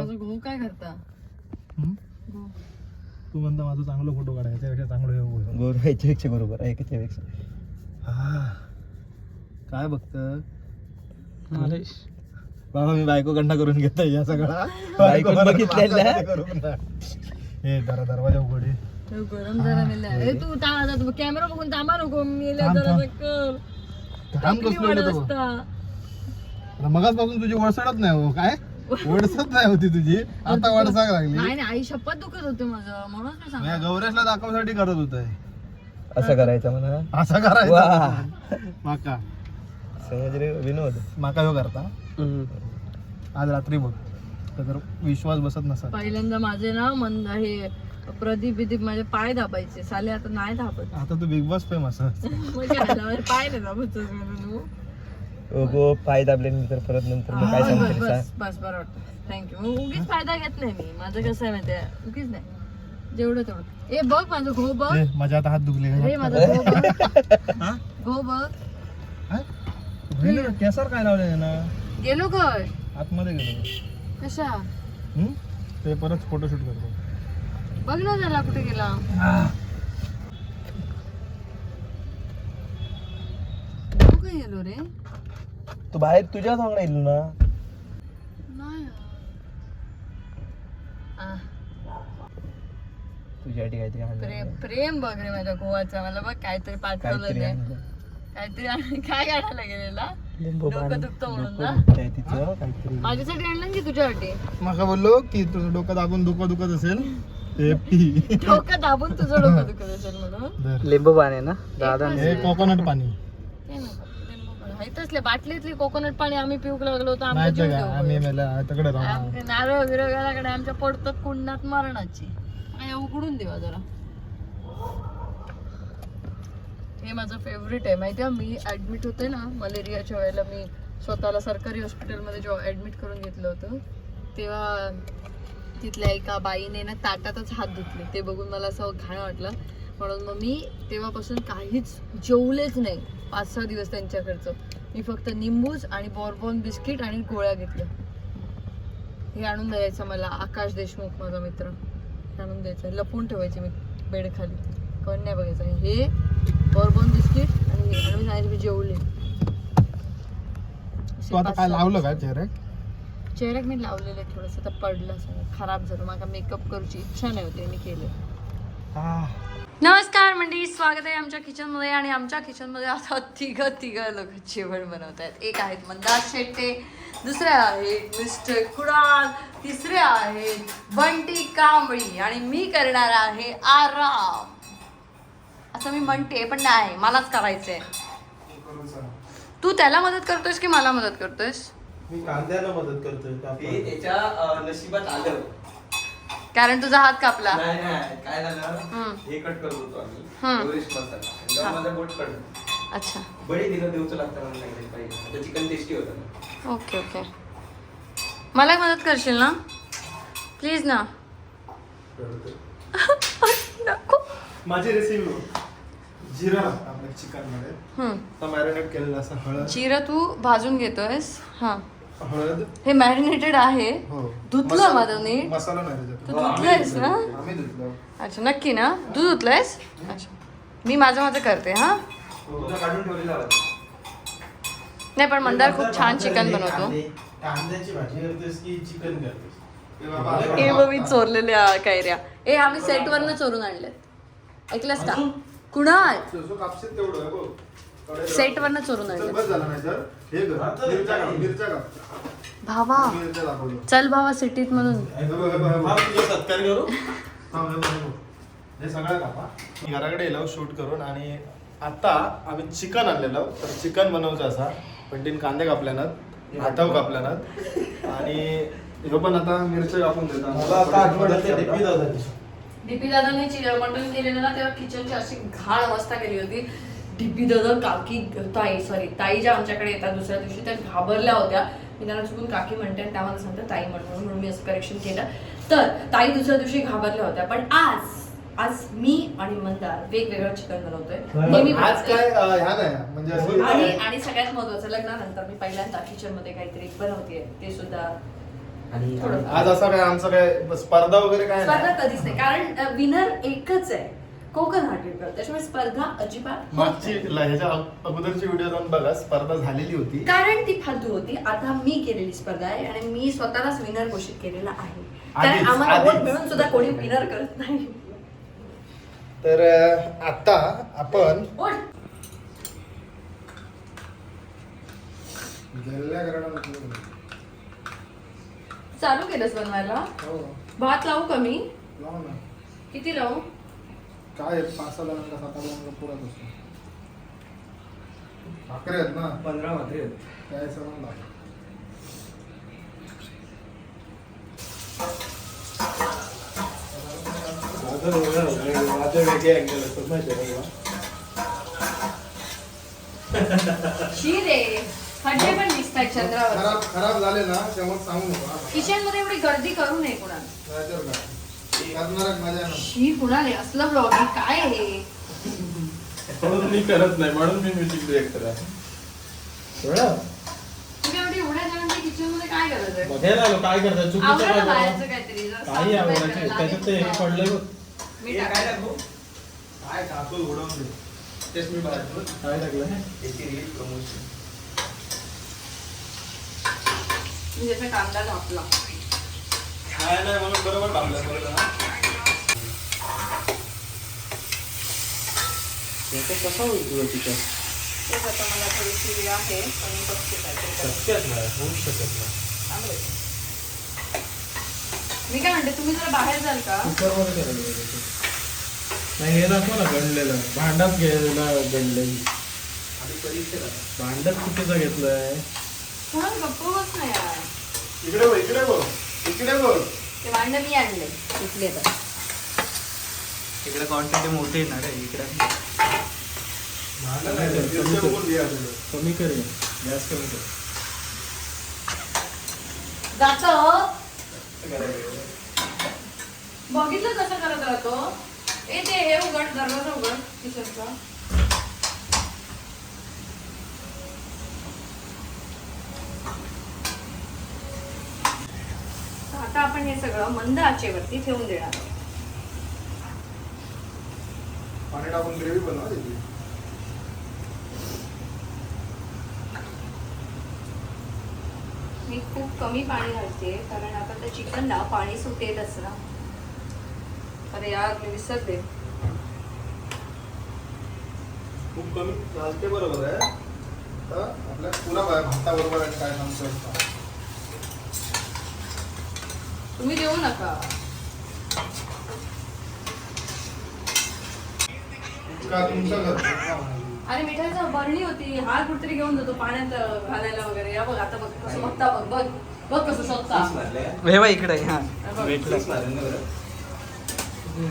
माझं गहू काय करता हम्म? गहू. तू म्हणता माझा चांगला फोटो काढा याच्यापेक्षा चांगलं हे. गोर याच्यापेक्षा बरोबर आहे त्याच्यापेक्षा हा. काय बघत बाबा मी बायकोकडनं करून घेतो या सगळा बायको बायको बघितलेलं आहे. हे जरा दरवाजा उघडे तो गरम जरा मेला ए तू ता आता तू कॅमेरा बघून थांबा नको मेल्या थांब, जरा थांब. कर काम कसलं. मगाचपासून तुझी वळसडच नाही हो काय वळसत नाही होती तुझी? आता वळसाक लागली. नाही नाही आई शपथ दुखत होते माझं. म्हणून मी सांग मी गौरेशला दाखवण्यासाठी करत होत. असं करायचं म्हणा. असं करायचं? वा. माका. समज रे विनोद. माका ह्यो करता. आज रात्री बघ तर विश्वास बसत नसा पहिल्यांदा माझे ना मन हे प्रदीप बिदीप माझे पाय दाबायचे. साले आता नाही दाबत. आता तू बिग बॉस फेम? माझे पाय नाही दाबत गो पाय दाबल्यानंतर परत नंतर मग काय बस सांगते बस रे बस बस बरं वाटतं. थँक्यू मग उगीच फायदा घेत नाही मी. माझं कसं आहे माहिती आहे उगीच नाही. जेवढं तेवढं. ए बघ माझं घो बघ. ए, माझ्या आता हात दुखले अरे माझं घो बघ. हा? घो बघ. काय? केसावर काय लावले ना? गेलो काय आतमध्ये गेलो कशा? हम्म? ते परत फोटोशूट करतो. बघ ना जरा कुठे गेला. कुठे गेलो रे? तू बाहेर तुझ्या सांगणार येईल ना? नाही. आ, तुझ्यासाठी काहीतरी आणलं. प्रेम प्रेम बघ रे माझ्या गोवाचा. मला बघ काहीतरी पाठवलं काहीतरी ते आणलं. काहीतरी आणि काय गेलेला? लिंबू डोकं पाणी. दुखतं म्हणून डोकं ना? दुखतंय तिचं काहीतरी. माझ्यासाठी आणलं की तुझ्यासाठी? माका बोललो की तुझं डोकं दाबून दुखत दुखत असेल. ते पी. डोकं दाबून तुझं डोकं दुखत असेल म्हणून. लिंबू पाणी ना? दादा हे कोकोनट पाणी. तसले बाटलीतली कोकोनट पाणी आम्ही पिऊक लागलो होतो आमच्या माहिती जीव का आम्ही मेला तिकडे राहू आमचे नारळ आमच्या पडतात कुंडात मरणाची. काय उघडून देवा जरा. हे माझं फेवरेट आहे माहिती आहे मी ऍडमिट होते ना मलेरियाच्या वेळेला मी स्वतःला सरकारी हॉस्पिटलमध्ये जेव्हा ऍडमिट करून घेतलं होतं तेव्हा तिथल्या एका बाईने ना ताटातच हात धुतले. ते बघून मला असं घाण वाटलं. म्हणून मग मी तेव्हापासून काहीच जेवलेच नाही. पाच सहा दिवस त्यांच्याकडचं. मी फक्त निंबूज आणि बॉर्बॉन बिस्किट आणि गोळ्या घेतल्या. हे आणून द्यायचं मला. आकाश देशमुख माझा मित्र. आणून द्यायचं. लपून ठेवायचे मी बेड खाली. कोण नाही बघायचं. हे बॉर्बॉन बिस्किट आणि हे आणि मी सांगितलं मी जेवले. तू आता काय लावलं का चेहऱ्यात? चेहऱ्याक मी लावलेलं आहे थोडंसं. तर पडलं सगळं खराब झालं. मला मेकअप करूची इच्छा नाही होती मी केलं. नमस्कार मंडळी स्वागत आहे आमच्या किचनमध्ये आणि आमच्या किचनमध्ये आता तिघ तिघ लोक जेवण बनवत आहेत एक आहेत मंदार शेट्टे दुसरे आहेत मिस्टर कुडाल तिसरे आहेत बंटी कांबळी आणि मी करणार आहे आराम. असं मी म्हणते पण नाही मलाच करायचंय. तू त्याला मदत करतोयस की मला मदत करतोयस? मी कांद्याला मदत करतोय ते त्याच्या नशिबात आलं. कारण तुझा हात कापला. नाही नाही काय झालं? हम्म. हे कट करत होतो आम्ही. हम्म. एव्हरेस्ट मसाला तेव्हा माझा बोट कट अच्छा. बळी दिलं देऊचं लागतं मला नाही पाहिजे. आता चिकन टेस्टी होतं ना. Okay okay. मला मदत करशील ना? प्लीज ना. नको. माझी रेसिपी जिरा आपल्या चिकनमध्ये. हम्म. मॅरिनेट केलेलं असं हळद. जिरं तू भाजून घेतोयस. हा. हळद. हे मॅरिनेटेड आहे. हो. धुतलं मसाला- माझं नीट? मसाला नाही तू त्याच्यात धुतलंयस ना आम्ही धुतलं. अच्छा नक्की ना? तू धुतलंयस? अच्छा. मी माझं माझं करते हा? तुझा काढून ठेवलेला होता नाही पण मंदार खूप छान चिकन बनवतो. कांद्याची भाजी करतेस की चिकन करतेस? हे बघ मी चोरलेल्या कैऱ्या. ए आम्ही सेटवरनं चोरून आणल्यात. ऐकलंस का? कुणाल? जसं कापशील तेवढं कडेला- सेटवरनं चोरून बस झालं नाही तर हे कर. मिरच्या काप मिरच्या काप भावा. मिरच्या दाखवलं चल भावा सिटीत म्हणून. हे हे हे बघ. हे बघ, हे. हे सगळं कापा. मी घराकडे येलो शूट करून आणि आता आम्ही चिकन आणलेलं. तर चिकन बनवचं असा. पण तीन कांदे कापल्यानात हाताव कापल्यानात. आणि ह्यो पण आता मिरच्या कापून देतात दादाने ना तेव्हा किचनची अशी घाण अवस्था केली होती. डीपी दादा काकी ताई सॉरी ताई ज्या आमच्याकडे येतात दुसऱ्या दिवशी त्या घाबरल्या होत्या. मी त्यांना चुकून काकी म्हणते आणि त्यामध्ये सांगते ताई म्हणून म्हणून मी असं करेक्शन केलं. तर ताई दुसऱ्या दिवशी घाबरल्या होत्या. पण आज आज मी आणि मंदार वेगवेगळं चिकन बनवतोय. नेहमी आज बनवते. काय अं, ह्या नाही म्हणजे असं- आणि आणि सगळ्यात महत्वाचं लग्नानंतर मी पहिल्यांदा किचनमध्ये काहीतरी बनवते ते सुद्धा आणि थोडं. आज असं काय आमचं काय स्पर्धा वगैरे काय स्पर्धा कधीच नाही कारण विनर एकच आहे. कोकण हाटेकर त्याच्यामुळे स्पर्धा अजिबात मागची ह्याच्या अग- अगोदरची व्हिडिओ जाऊन बघा स्पर्धा झालेली होती. कारण ती फालतू होती. आता मी केलेली स्पर्धा आहे आणि मी स्वतःलाच विनर घोषित केलेला आहे. कारण आम्हाला. वोट मिळून सुद्धा कोणी विनर करत नाही. तर आता आपण. चालू केलंस बनवायला? भात लावू कमी किती लावू? काय पाच सहा जणांना सात आठ जणांना पुरत असतो भाकरी आहेत ना? पंधरा मात्र काय सर्वांना? माझं वेगळे अँगल असतात माहिती आहे का शी रे खड्डे पण दिसतात चंद्रावर खराब खराब झाले ना तेव्हा सांगू नका किचनमध्ये एवढी गर्दी करू नये कुणाला. नाहीतर काय शी कुणाले? असलं ब्लॉगिंग काय आहे म्हणून मी करत नाही म्हणून मी म्युझिक डिरेक्टर आहे. कळलं? तुम्ही एवढी एवढ्या जणांच्या किचनमध्ये काय गरज आहे? बघायला आलो काय करतात चुकीचं आवडलं काय बाहेरचं करतात? काहीतरी जरा काही आवडायचे करायला त्याच्यात ते हे लागेल. पडलं बघ. मी काय टाकलं. टाकू? काय टाकू? उडवून दे. तेच मी काय टाकलं याची रील प्रमोशन मी जसा कांदा कापला. काय नाही म्हणून बरोबर टाकलं बरोबर कसं होईल तुझं चिकन तेच आता मला आहे पण मी बघते काय ते. करते. शक्यच नाही होऊ शकत नाही. चांगलं आहे. मी काय म्हणते तुम्ही जरा बाहेर जाल का? कुकरमध्ये करायला पाहिजे ते. नाही हे दाखव ना गणलेलं भांडात घ्यायला गणलेली परीक्षेला भांडत चुकीचं घेतलंय? कुणाला गप्प बस नाही यार? इकडे बघ इकडे बघ. इकडे बघ. ते भांड मी आणले इथले तर. इकडे क्वांटिटी मोठी येणार आहे इकडे. कमी कर. गॅस कमी कर जात. बघितलं कसं करत राहतो? ए ते हे उघड दरवाजा उघड किचनचा आता आपण हे सगळं मंद आचेवरती ठेवून देणार आहोत. पाणी टाकून ग्रेव्ही बनवा त्याची. मी खूप कमी पाणी घालते कारण आता त्या चिकनला पाणी सुटेलच ना अरे यार मी विसरते खूप कमी चालते बरोबर आहे. तर आपल्या पुरा भाताबरोबर काय सांगतो तुम्ही देऊ नका का तुमचं घर? अरे मिठाईचा बरणी होती. हार कुठतरी घेऊन जातो पाण्यात घालायला वगैरे. या बघ आता बघ कसं बघता बघ बघ बघ कसं हे बा इकडे हा.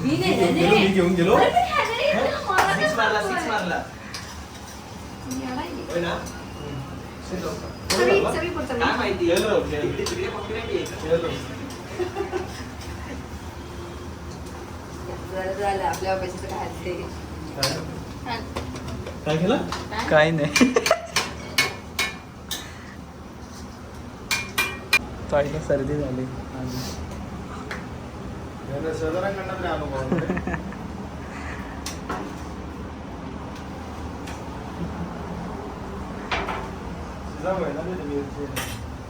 मी. घेऊन गेलो. अरे माहिती झालं आपल्या काय केलं? नाही. ताईला सर्दी झाली.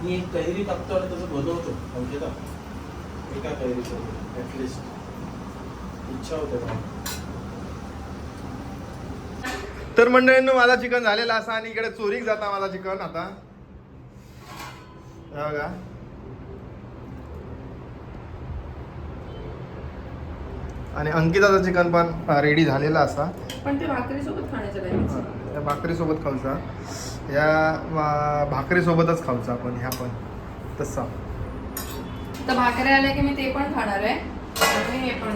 मी एक कैरी टाकतो आणि तसं भजवतो. औषधा. एका कैरीसोबत ॲटलिस्ट इच्छा होते मला. तर मंडळींनो माझा चिकन झालेला असा आणि इकडे चोरीक जाता माझा चिकन आता. हे बघा. आणि अंकिताचा चिकन पण रेडी झालेला असा. पण ते भाकरी सोबत खाण्याचं काय या भाकरी सोबत खाऊचा. या भाकरी सोबतच खाऊचा आपण ह्या पण. तसा. तर भाकऱ्या आल्या की मी ते पण खाणार आहे. आणि हे पण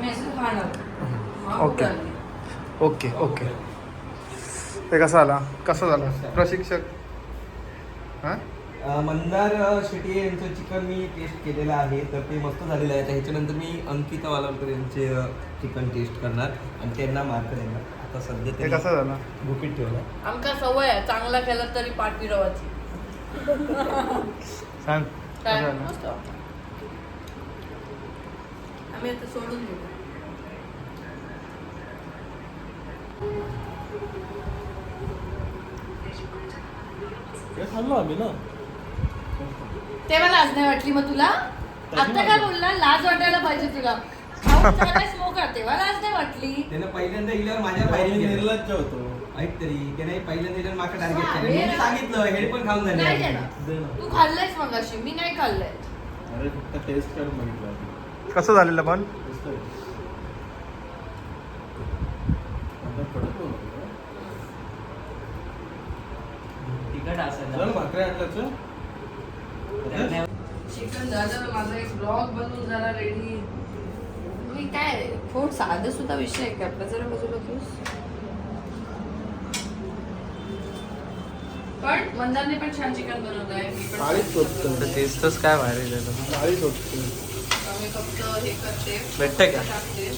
मी असं खाणार. हा, ओके. Okay okay. ते कसा आला? कसा झाला? प्रशिक्षक? हां? मंदार अ, शेट्टी यांचं चिकन मी टेस्ट केलेलं आहे. तर ते मस्त झालेलं आहे. तर ह्याच्यानंतर मी अंकिता वालावकर यांचे चिकन टेस्ट करणार आणि त्यांना मार्क देणार. आता सध्या ते कसा झाला? गुपित ठेवला. आमका सवय आहे. चांगला केला तरी पाठ फिरवायची सांग. काय कसं झालं? मस्त आम्ही आता सोडून देऊ हे खाल्लो आम्ही ना तेव्हा लाज नाही वाटली मग तुला आता काय बोलला लाज वाटायला पाहिजे तुला खाऊन चालायस मोकळा तेव्हा लाज नाही वाटली त्यानं पहिल्यांदा गेल्यावर माझ्या गेलं निर्लज्ज होतो ऐक तरी त्याने पहिल्यांदा गेल्यावर माका टार्गेट हा, केलं. मी हे- सांगितलं हेड पण खाऊन नाही झाले देणार. दे ना. तू खाल्लंयस मग अशी मी नाही खाल्लंय. अरे फक्त टेस्ट करून बघितलं आधी. कसं झालेलं पण. आता? तिकट चल भाकरी आणलं चिकन झालं माझा एक ब्लॉग बनवून झाला रेडी मी काय फोड साधं सुद्धा विषय आहे का? आपला जरा बाजूला तूस पण मंदारने पण छान चिकन बनवलं आहे. मी पण. टेस्टच काय भारी झालं काळीच होतं. मी फक्त हे करते. भेटतंय का? टाकते.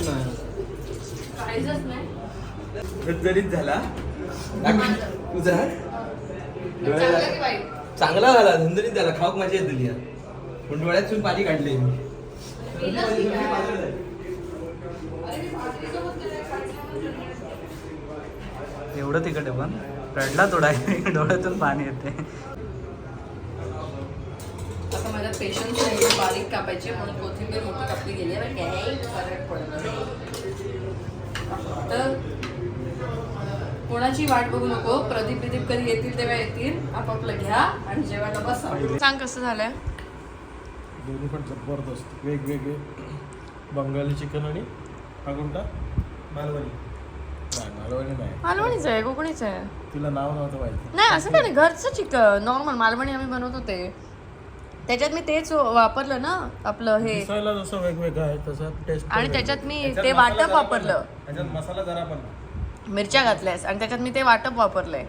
नाही. काहीच नाही. जरीच झाला. तुझा? चांगलं की वाईट चांगला झाला. धंदरीत झाला. खाऊक मजा येत दिली पण डोळ्यातून पाणी काढले की काय? अरे मी. एवढं तिकट आहे पण. रडला थोडा. डोळ्यातून पाणी येते. आता माझ्या पेशन्स नाही बारीक कापायचे म्हणून कोथिंबीर मोठी कापली गेली आहे. पण काही फरक पडत नाही. तर कोणाची वाट बघू नको. प्रदीप प्रदीप कधी येतील तेव्हा येतील. आपापलं घ्या आणि जेवायला बसा. सांग कसं झालंय? दोन्ही पण जबरदस्त. वेगवेगळे. बंगाली चिकन आणि हा कोणता मालवणी मालवणीच आहे कोकणीच आहे. तुला नाव नव्हतं माहिती. नाही असं काय नाही घरचं चिकन नॉर्मल मालवणी आम्ही बनवतो ते त्याच्यात मी तेच वापरलं ना आपलं हे. जसं वेगवेगळं आहे तसं टेस्ट आणि त्याच्यात मी ते वाटप वापरलं. त्याच्यात मसाला जरा पण. मिरच्या घातल्यास आणि त्याच्यात मी ते वाटप वापरलंय.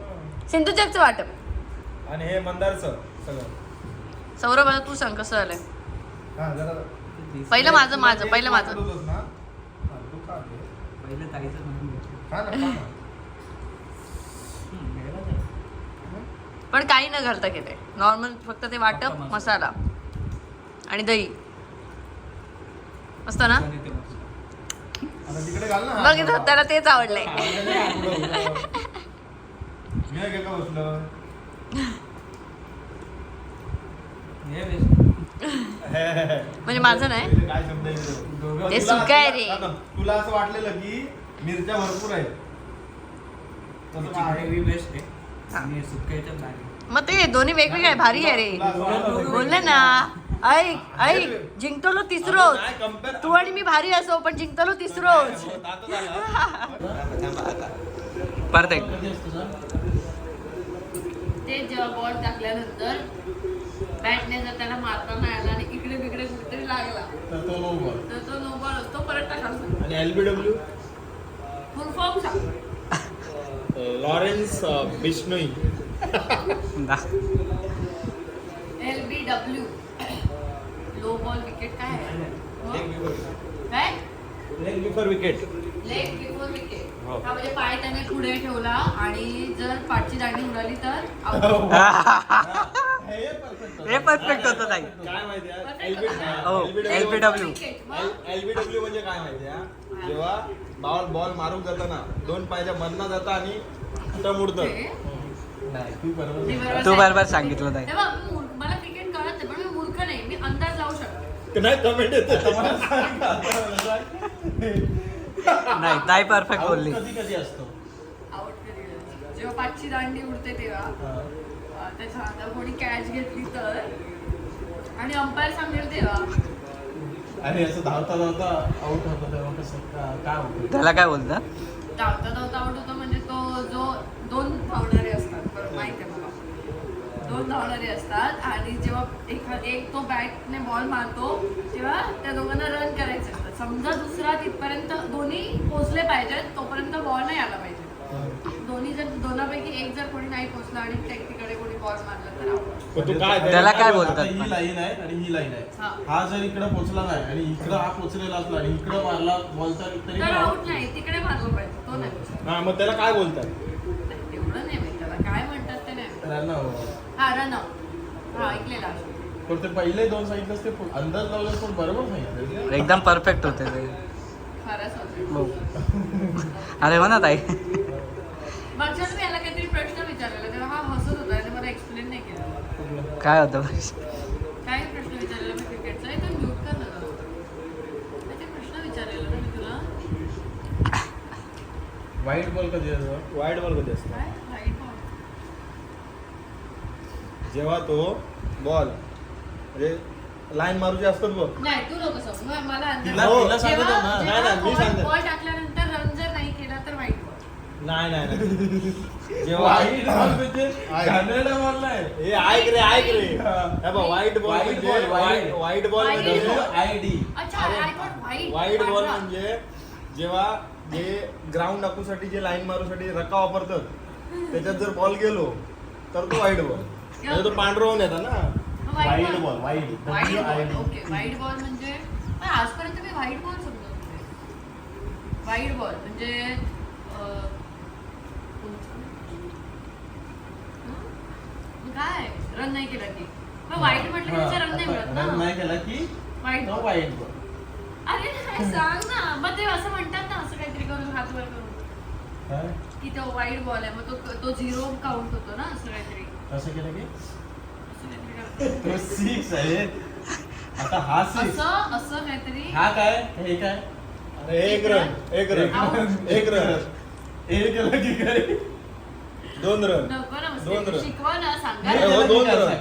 सिंधुचकचं वाटप. आणि हे मंदारचं सगळं. सौरभ आता तू सांग कसं झालंय? हा जरा पहिलं माझं माझं पहिलं माझं. पहिलं पण काही न घालता केलंय. नॉर्मल फक्त ते वाटप मसाला. आणि दही. मस्त ना? पण इथे मस्त. आता तिकडे घाल ना. बघ इथं त्याला तेच आवडलंय. हे. म्हणजे माझं नाही. ते? सुकं आहे रे. तुला असं वाटलेलं की मिरच्या भरपूर आहेत. तसं त्याची काय आहे? gravy best आहे. आणि सुक्या याच्यात भारी. मग ते दोन्ही वेगवेगळे आहे भारी आहे रे. बोलले ना. ऐक ऐक. जिंकतो नाही, compare- तू आणि मी भारी असो पण जिंकतो तिसरोच. हो, आता झालं. परत सर ते जेव्हा बॉल टाकल्यानंतर बॅटने जर त्याला मारता नाही आला आणि इकडे बिकडे कुठेतरी लागला. तर तो नो बॉल तर तो नो बॉल परत टाकायचा आणि LBW Lawrence Bishnoi L B W low ball wicket काय आहे? काय leg before wicket leg before wicket हो. हा म्हणजे पाय त्याने पुढे ठेवला आणि जर पाठची दांडी उडाली तर out. हे. परफेक्ट होतं. ताई. काय माहिती हो, LBW. Wicket. मग? एलबीडब्ल्यू म्हणजे काय माहिती आहे? जेव्हा बॉल बॉल मारून जाताना दोन पायाच्या मधनं जाता आणि कुठं मुडतं. ते- नाही तू बरोबर मी बरोबर तू सांगितलं. बरोबर ताई. हे मला क्रिकेट कळत नाही पण मी मूर्ख नाही. मी अंदाज लावू शकते. नाही कमेंट येते. नाही ताई परफेक्ट बोलली. कधी कधी असतो? आउट कधी. जेव्हा पाचची दांडी उडते तेव्हा. त्याच्या हातात कोणी कॅच घेतली तर. आणि अंपायर सांगेल तेव्हा. आणि असं धावता धावता आउट होतो तेव्हा कसं? काय होतं? त्याला काय बोलता? धावता धावता आउट होतो म्हणजे तो जो दोन धावणारे असतात. बरं माहीत आहे मला. दोन धावणारे असतात आणि जेव्हा एखा एक तो बॅटने बॉल मारतो तेव्हा त्या दोघांना रन करायचे असतात समजा दुसरा तिथपर्यंत दोन्ही पोचले पाहिजेत तोपर्यंत बॉल नाही आला पाहिजे दोन्ही जर दोनापैकी एक जर कोणी नाही पोचला आणि त्या तिकडे कोणी बॉल मारला तर out. तू काय त्याला काय आता बोलतात ही? लाईन आहे आणि ही लाईन हा. आहे हा जर इकडे पोहोचला नाही आणि इकडं हा पोहोचलेला असला आणि इकडं मारला बॉल तर तरी तर पण आउट out. नाही तिकडे मारलं पाहिजे तो नाही पोचला. हा मग त्याला काय बोलतात नाही, तेवढं नाही माहीत त्याला काय म्हणतात ते नाही माहीत. रन. हा रन आउट हा ऐकलेला पण ते पहिले दोन सांगितलं ते अंदाज लावलं पण बरोबर सांगितलं एकदम परफेक्ट होते ते. हो. अरे हो ना ताई. मागच्या वेळी मी याला काहीतरी प्रश्न विचारलेला तेव्हा हा हसत होता आणि मला एक्सप्लेन नाही केलं. काय होतं काय प्रश्न विचारलेला मी क्रिकेटचा? आहे तर म्यूट कर ना जरा. काहीतरी प्रश्न विचारलेला ना मी तुला. वाईट बॉल कधी असतो? वाईट बॉल कधी असतो? काय? वाईट बॉल. जेव्हा तो बॉल म्हणजे लाईन मारूचे असतात बघ नाही तू नको सांगू म- मला अंदाज तिला-. तिला सांगत जेव्हा- आहे ना. जेव्हा नाही, नाही, मी ball- सांगते. ball टाकल्यानंतर रन जर नाही केला तर वाईट बॉल नाही नाही नाही जेव्हा वाईट बॉल म्हणजे. घाणेरडा बॉल नाही हे ऐक रे ऐक रे हा. बघ वाईट बॉल White म्हणजे ball, white. Wide wide ball White म्हणजे ball. आय डी अच्छा वाईट वाईट बॉल म्हणजे जेव्हा जे ग्राउंड टाकूसाठी जे लाईन मारूसाठी रका वापरतात त्याच्यात जर बॉल गेलो तर तो वाईट बॉल म्हणजे तो पांढरा होऊन येतात ना वाईट ball wide wide ball okay वाईट बॉल म्हणजे पण आजपर्यंत मी वाईट बॉल समजत वाईट बॉल म्हणजे? काय? रन नाही केला की. मग वाईट म्हटलं की त्याचा रन नाही मिळत रन ना नाही केला की वाईट तो वाईट बॉल अरे सांग ना. मग ते असं म्हणतात ना असं काहीतरी करून हात वर करून की तो वाईट बॉल आहे. मग तो तो झिरो काउंट होतो ना असं काहीतरी. कसं केलं की? असं. तो सिक्स आहे. आता हा सिक्स असं असं काहीतरी. हा काय? हे काय? अरे एक रन एक रन एक रन हे केलं की काय? दोन रन नको ना दोन. रन. शिकवा ना सांगा हे ना. हो, दोन रन.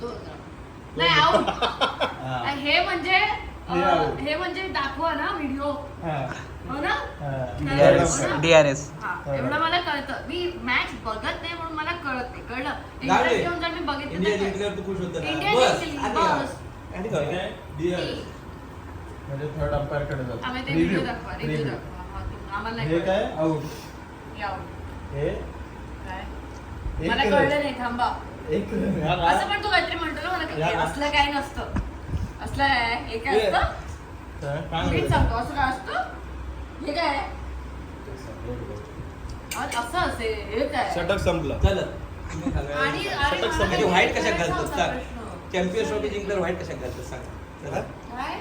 दोन रन. नाही आऊट हा. हे म्हणजे हे म्हणजे दाखवा ना व्हिडिओ हा. ना हा. डीआरएस एवढं मला कळतं मी मॅच बघत नाही म्हणून मला कळत नाही कळलं. इंटरेस्ट घेऊन जर मी बघितलं इंडिया तर जिंकल्यावर तू खुश होता ना इंडिया बस जिंकली, आणि काय? बस. आणि काय? काय? ती. म्हणजे थर्ड अंपायरकडे जातो आम्ही ते Review. व्हिडिओ दाखवा रिव्ह्यू. दाखवा हा, आम्हाला हे. काय आउट हे. हे काय मला. कळलं नाही थांबा एक असं? पण तू काहीतरी म्हणतो ना मला. असलं काय नसतं असलं काय हे काय हे. असतं? काय? काय नीट म्हणतो? सांगतो असं काय असतं? हे काय? आहे? आज असं असे हे काय? षटक संपला. चला तुम्ही सांगा. आणि आणि षटक मला संपलं. आणि काही व्हाईट कशात विचारायचा घालतात? सांग. प्रश्न. चॅम्पियन्स ट्रॉफी जिंकल्यावर व्हाईट कशात घालतात? सांग. चला. काय?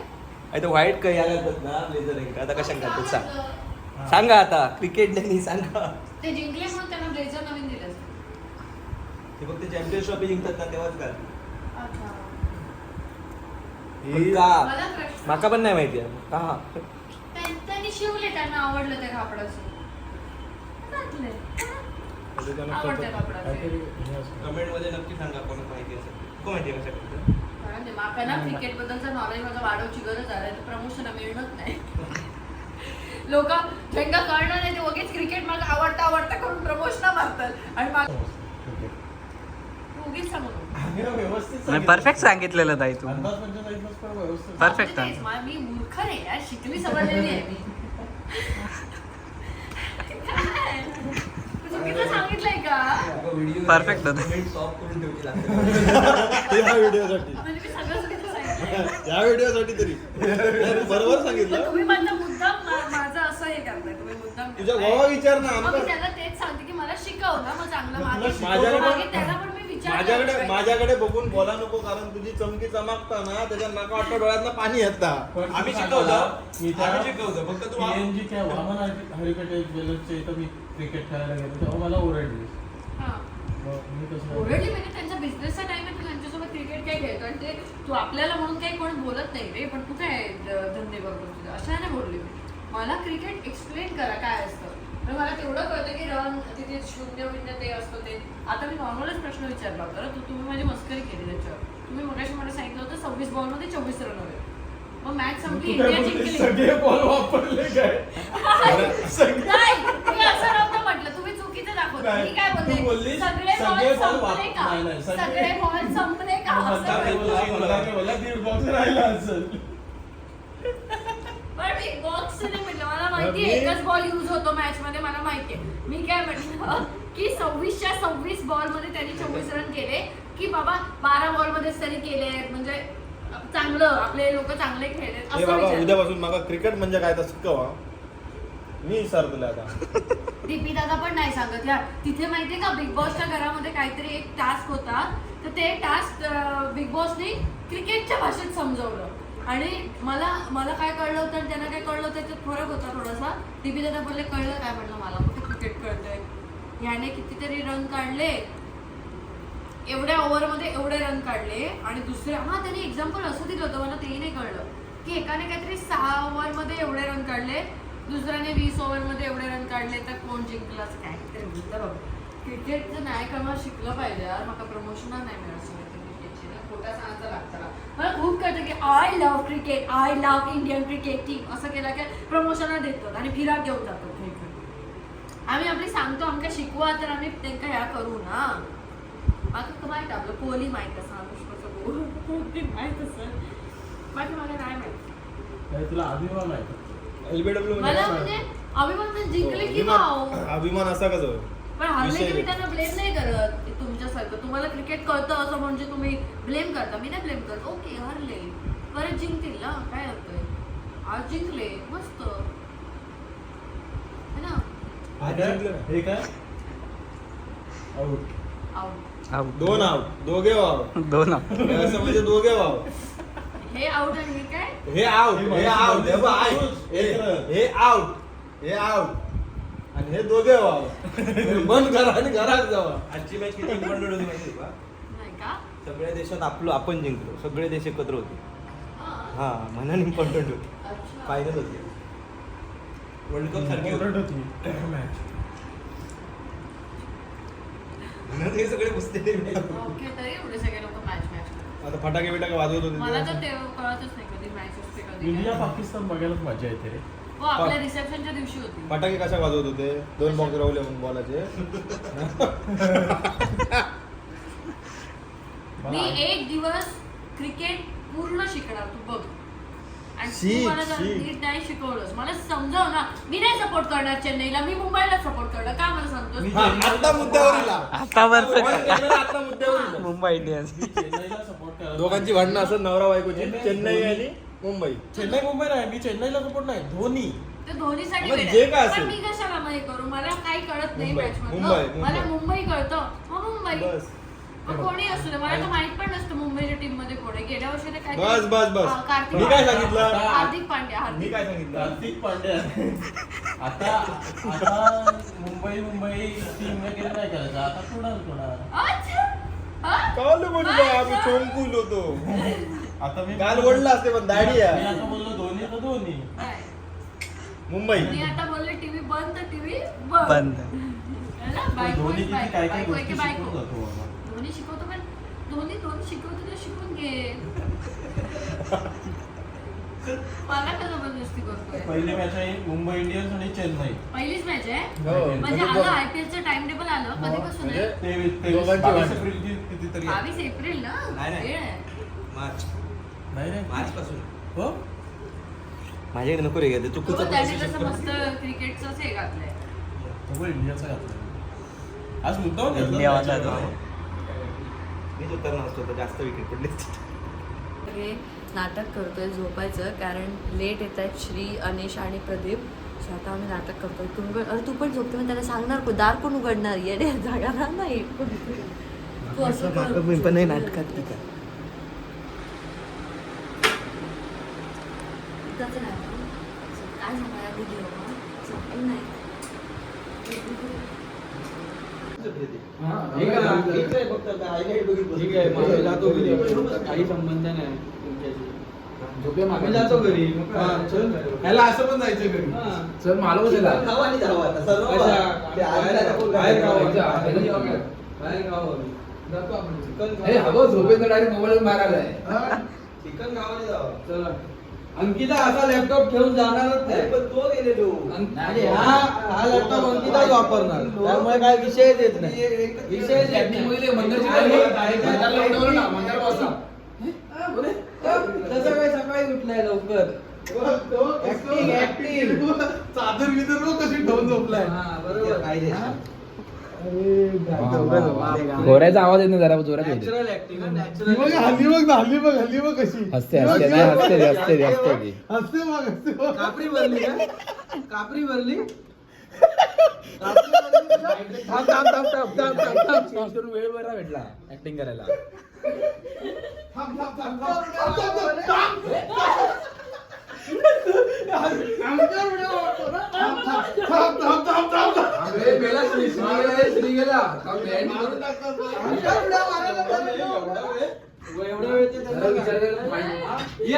आता व्हाईट काय घालतात ना ब्लेझर आहे आता कशात घालतात? सांग. सांग आता क्रिकेट नाही सांगा. ते जिंकले म्हणून त्यांना ब्लेझर नवीन दिलं. ते फक्त चॅम्पियन्स ट्रॉफी जिंकतात ना तेव्हाच घाल अच्छा पण ही का? माका पण नाही माहिती आहे. का त्यां- त्यांनी शिवले त्यांना आवडलं त्या कापडाचं. घातलंय. आवडत्या कापडाचे. काहीतरी असतं. कमेंटमध्ये नक्की सांगा कोणाला माहिती असेल. कोण माहिती आहे कशा कारण ते माका ना क्रिकेट बद्दलचं नॉलेज माझं वाढवची गरज आहे. प्रमोशन मिळणंच नाही. लोक ज्यांना कळणार नाही ते उगीच क्रिकेट मला आवडतं आवडतं करून प्रमोशन मारतात. आणि मग उगीच सांगू नको. आम्ही ना व्यवस्थित मी सांगितलं. परफेक्ट सांगितलेलं ताई तू. व्यवस्थित. Perfect. तेच, मा- मूर्ख नाही यार शिकली समजलेली आहे मी. काय? तू चुकीचं सांगितलंय का? व्हिडिओसाठी म्हणजे मी सगळं चुकीचं सांगितलंय. या व्हिडिओसाठी तरी. नाही, तू बरोबर पण सांगितलं. तुम्ही माझा मुद्दाम मा- माझं असं हे करताय तुम्ही मुद्दाम तुझ्या करताय. विचार ना मग मी आमचं. त्याला तेच सांगते की मला शिकव ना मग चांगलं माझ्याकडे त्याला पण मी माझ्याकडे माझ्याकडे बघून बोला नको कारण तुझी चमकी चमकता ना त्याच्या नाका वाटतं डोळ्यात पाणी येतं. आम्ही तू शिकवतो. मी त्या आम्ही शिकवतो. फक्त तू वामन हरिकटे ज्वेलर्सच्या इथं मी क्रिकेट खेळायला गेलो तेव्हा मला ओरडली. हा. मी कसं ओरडली म्हणजे त्यांचा बिझनेसचा टाइम आहे तू त्यांच्यासोबत क्रिकेट काय खेळतो? आणि ते तू आपल्याला म्हणून काही कोण बोलत नाही रे पण तू काय धंदे करतो तुझे? अशा नाही बोलले मी. मला क्रिकेट एक्सप्लेन करा काय असतं? मला तेवढं कळतं की रन तिथे शून्य बिन्य ते असतं ते. आता मी नॉर्मलच प्रश्न विचारला होता. ना तू तुम्ही माझी मस्करी केली त्याच्यावर. तुम्ही मगाशी मला सांगितलं होतं सव्वीस बॉलमध्ये चोवीस रन हवे. मग मॅच संपली इंडिया? जिंकली सगळे बॉल वापरले काय? नाही मी असं नव्हतं म्हटलं. तुम्ही चुकीचं दाखवता. मी काय बोलते सगळे बॉल संपले का? सगळे- बॉल संपले का? असं. बोलला, दीड राहिला असेल. पण मी बॉक्स नाही म्हटलं मला माहिती मी- एकच बॉल युज होतो मॅच मध्ये मला माहिती आहे मी काय म्हटलं की सव्वीसच्या सव्वीस बॉलमध्ये त्यांनी चोवीस रन केले की बाबा बारा बॉल मध्येच त्यांनी केले म्हणजे चांगलं आपले लोक चांगले खेळले हे असं बाबा. उद्यापासून मला क्रिकेट म्हणजे काय तर शिकवा मी तुला आता. डीपी दादा पण नाही सांगत यार तिथे माहितीये का बिग बॉसच्या घरामध्ये काहीतरी एक टास्क होता. तर ते टास्क बिग बॉसने क्रिकेटच्या भाषेत समजवलं. आणि मला मला काय कळलं होतं आणि त्यांना काय कळलं होतं त्याच्यात फरक होता थोडासा. डीपी त्यांना बोलले कळलं काय म्हणलं मला? कुठे क्रिकेट कळतंय ह्याने कितीतरी रन काढले. एवढ्या ओव्हरमध्ये एवढे रन काढले. आणि दुसऱ्या हा त्यांनी एक्झाम्पल असं दिलं होतं मला तेही नाही कळलं. की एकाने काहीतरी सहा ओव्हरमध्ये एवढे रन काढले दुसऱ्याने वीस ओव्हरमध्ये एवढे रन काढले तर कोण जिंकलं असं काय तरी बघ. क्रिकेटचं नाही कमा शिकलं पाहिजे यार मला प्रमोशनच नाही मिळालं सगळं क्रिकेटची ना खोटा सांगायचं लागतं ना. मला खूप कळतं की I love cricket I love Indian cricket team असं केलं की प्रमोशन देतात आणि फिराक घेऊन जातात. क्रिकेट आम्ही आपली सांगतो आमका शिकवा तर आम्ही त्यांना ह्या करू ना. बाकी माहीत आपलं कोहली माहीत असं कोहली. माहीत असं? बाकी मला नाही माहीत. तुला अभिमान? एलबीडब्ल्यू मला म्हणजे अभिमान म्हणजे जिंकले की अभिमान असा का जो पण हरले की विषय मी त्यांना ब्लेम नाही करत तुमच्यासारखं. तुम्हाला क्रिकेट कळतं असं म्हणजे तुम्ही ब्लेम करता. मी नाही ब्लेम करत. ओके हरले. परत जिंकतील ना? काय होतंय? आज जिंकले. मस्त. है ना? हे काय? हे आउट आऊट. दोन आउट दोघे वाव. दोन हे असं म्हणजे दोघे वाव. हे आउट आणि हे काय? हे आउट हे हे आउट हे. हे- हे आउट हे आउट आणि हे दोघे वाव बंद करा आणि घरात जावा आजची मॅच किती इम्पॉर्टंट होती माहिती का नाही का सगळ्या देशात आपलं आपण जिंकलो सगळे देश एकत्र होते हा. हा म्हणून इम्पॉर्टंट होती अच्छा. फायनल होती वर्ल्ड कप सारखी होती. मॅच म्हणून हे सगळे पुसते ओके तरी एवढे सगळे लोक मॅच मॅच करतात. आता फटाके बिटाके वाजवत होते मला ते. तर ते कळतच नाही कधी मॅच असते कधी इंडिया. पाकिस्तान बघायलाच मजा येते रे हो आपल्या रिसेप्शनच्या दिवशी होती. फटाके कशा वाजवत होते? दोन बॉक्स रावले म्हणून बॉलाचे मी एक दिवस क्रिकेट पूर्ण शिकणार तू बघ. आणि मला जर शी. नीट नाही शिकवलंस. मला समजाव ना मी नाही सपोर्ट करणार चेन्नईला मी मुंबईला सपोर्ट करणार. का मला सांगतोस आता मुद्द्यावर इला. आता वर्ष आता मुद्द्यावर इला. मुंबई इंडियन्स. दोघांची भांडणं असं नवरा बायकोची. चेन्नई. आणि मुंबई. चेन्नई मुंबई नाही मी चेन्नईला सपोर्ट नाही धोनी. ते धोनीसाठी मग वेड जे आहे. काय पण असेल. मी कशाला हे करू? मला काही कळत नाही मुंबई, मॅच मुंबई, मधलं मला मुंबई. मुंबई कळतं. मग मुंबई. बस. मग कोणी असू दे. मला तर माहीत पण नसतं मुंबईच्या टीममध्ये कोण. आहे गेल्या वर्षी ते काय बस बस बस. कार्तिक मी काय सांगितलं? हार्दिक पांड्या मी हार्दिक काय सांगितलं? कार्तिक पांड्या. आता आता मुंबई मुंबई टीम वगैरे नाही करायचं? आता अच्छा. हा? आम्ही चोंकूल होतो. आता मी गाल ओढला असते पण दाढी मी आहे आता बोललो धोनी तर धोनी काय? मुंबई मी आता बोलले टीव्ही बंद तर टीव्ही बंद बंद है ना? बायको धोनी काय काय बायको गोष्टी की बायको? शिकून जातो बाबा धोनी शिकवतो पण धोनी धोनी शिकवतो तर शिकून घे मला का जबरदस्ती करतोय पहिली मॅच आहे मुंबई इंडियन्स आणि चेन्नई पहिलीच मॅच आहे हो, म्हणजे आलं बघ. आयपीएलचं टाइम टेबल आलं कधीपासून म्हणजे आहे तेवीस तेवीस दोघांची बावीस वाट. एप्रिलची कितीतरी आहे. बावीस एप्रिल ना नाही, नाही. वेळ आहे. मार्च नाही रे हो? माझ्याकडे नको रे ते तो त्याने तसं. मस्त क्रिकेटचंच हे घातलंय. तो इंडियाचा घातला आज मुद्दाम घेतला इंडिया. मीच उतरणार असतो तर जास्त विकेट पडले. हे नाटक करतोय झोपायचं कारण लेट येत आहेत श्री अनिश आणि प्रदीप. सो आता आम्ही नाटक करतोय. तू उघड अरे तू पण झोपते मग त्याला सांगणार को दार कोण उघडणार? येडे जागा राहणार नाही. तू असं कर. मी पण नाही नाटकात नाही ना. काय सांगायला हा? सांगू नाही काही संबंध नाही तुमच्याशी आम्ही जातो घरी ह्याला असं पण जायचं घरी चल मला पण चला. बाहेर जातो आपण. चिकन अरे हवं झोपेत डायरेक्ट मोबाईल मारायला आहे. हा? चिकन गावाने जावं चला अंकिता असा लॅपटॉप ठेवून जाणारच नाही. पण तो गेलेलो. आणि हा हा लॅपटॉप अंकिताच वापरणार. त्यामुळे काय विषयच येत नाही. येत बसला. तसं काय सकाळी उठलाय लवकर. चादर बघ कशी ठेवून झोपलाय. हा बरोबर? घोऱ्याचा आवाज येतो जरा जोरात येतो ही हल्ली बघ ना, हल्ली बघ हल्ली बघ कशी. हसते हसते नाही हसते ती, हसते ती, हसते ती. हसते बघ हसते बघ. कापरी भरली का? कापरी भरली? थांब थांब थांब थांब थांब थांब थांब. चेंज करून वेळ बरा भेटला ऍक्टिंग करायला. थांब,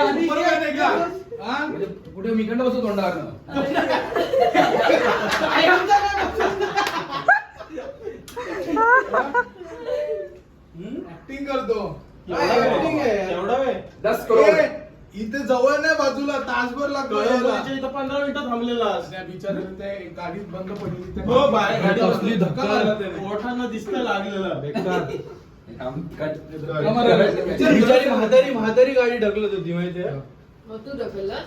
आधी ये. हा? म्हणजे कुठे मी कंड बसतो तोंडावर ऍक्टिंग करतो एवढा वेळ दस करोड इथे जवळ नाही बाजूला तासभर लागतो इथं पंधरा मिनिटं थांबलेला बिचारे ते गाडीत बंद पडली हो बाहेर गाडी कसली धक्का लागला त्याने. ओठांना दिसतं लागलेलं. बिचारी म्हातारी म्हातारी गाडी ढकलत होती माहितीये? मग तू ढकलला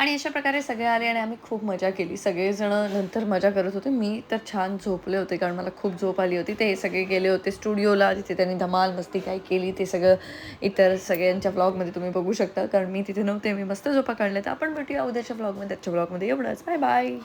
आणि अशा प्रकारे सगळे आले आणि आम्ही खूप मजा केली. सगळेजण नंतर मजा करत होते. मी तर छान झोपले होते कारण मला खूप झोप आली होती. ते सगळे गेले होते स्टुडिओला तिथे त्यांनी धमाल मस्ती काय केली ते सगळं इतर सगळ्यांच्या ब्लॉगमध्ये तुम्ही बघू शकता. कारण मी तिथे नव्हते. मी मस्त झोपा काढल्या. तर आपण भेटूया उद्याच्या ब्लॉगमध्ये आजच्या ब्लॉगमध्ये एवढंच. Bye bye